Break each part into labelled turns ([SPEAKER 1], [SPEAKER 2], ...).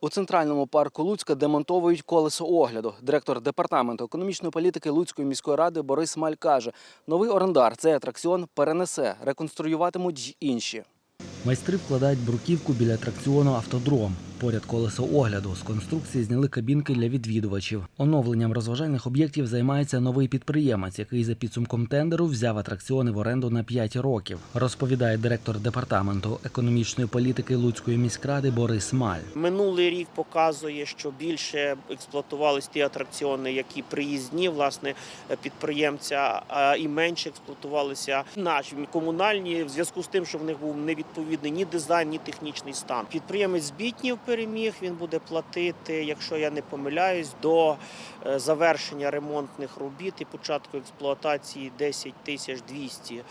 [SPEAKER 1] У центральному парку Луцька демонтовують колесо огляду. Директор департаменту економічної політики Луцької міської ради Борис Маль каже, новий орендар цей атракціон перенесе, реконструюватимуть інші. Майстри вкладають бруківку біля атракціону Автодром. Поряд колесо огляду з конструкції зняли кабінки для відвідувачів. Оновленням розважальних об'єктів займається новий підприємець, який за підсумком тендеру взяв атракціони в оренду на 5 років. Розповідає директор департаменту економічної політики Луцької міськради Борис Маль.
[SPEAKER 2] Минулий рік показує, що більше експлуатувалися ті атракціони, які приїзні власне підприємця, і менше експлуатувалися наші комунальні в зв'язку з тим, що в них був невідповідний ні дизайн, ні технічний стан. Підприємець збітнів переміг. Він буде платити, якщо я не помиляюсь, до е, завершення ремонтних робіт і початку експлуатації 10 тисяч 200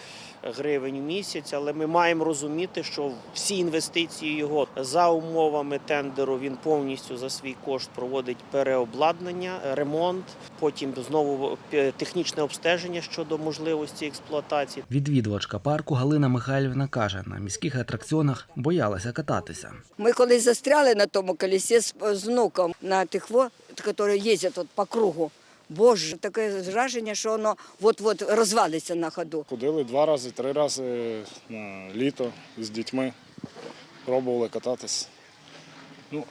[SPEAKER 2] гривень в місяць. Але ми маємо розуміти, що всі інвестиції його за умовами тендеру він повністю за свій кошт проводить переобладнання, ремонт, потім знову е, технічне обстеження щодо можливості експлуатації.
[SPEAKER 1] Відвідувачка парку Галина Михайлівна каже, на міських атракціонах боялася кататися.
[SPEAKER 3] Ми колись застряли на тому колесі з, з внуком на тих во, які їздять от по кругу. Боже, таке враження, що воно от-от розвалиться на ходу.
[SPEAKER 4] Ходили два рази, три рази на літо з дітьми, пробували кататись. Ну,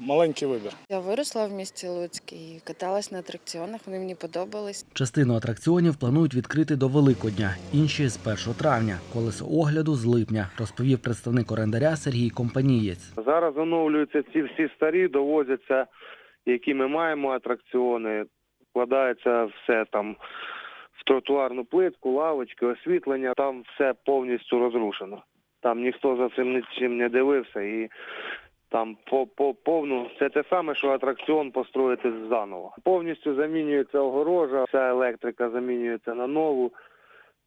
[SPEAKER 4] маленький вибір.
[SPEAKER 5] Я виросла в місті Луцьк і каталась на атракціонах, вони мені подобались.
[SPEAKER 1] Частину атракціонів планують відкрити до Великодня, інші з 1 травня. Колесо огляду з липня, розповів представник орендаря Сергій Компанієць.
[SPEAKER 6] Зараз оновлюються ці всі старі, довозяться, які ми маємо атракціони, вкладається все там в тротуарну плитку, лавочки, освітлення. Там все повністю розрушено. Там ніхто за цим нічим не дивився і там по, по повну це те саме, що атракціон построїти заново. Повністю замінюється огорожа, вся електрика замінюється на нову.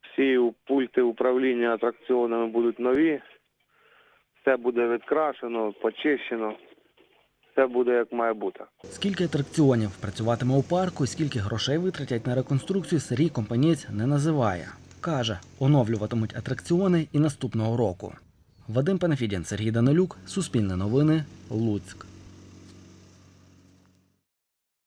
[SPEAKER 6] Всі пульти управління атракціонами будуть нові все буде відкрашено, почищено. Все буде як має бути.
[SPEAKER 1] Скільки атракціонів працюватиме у парку, скільки грошей витратять на реконструкцію, Сергій Компанієць не називає. Каже, оновлюватимуть атракціони і наступного року. Вадим Панафідін, Сергій Данилюк, Суспільне новини, Луцьк.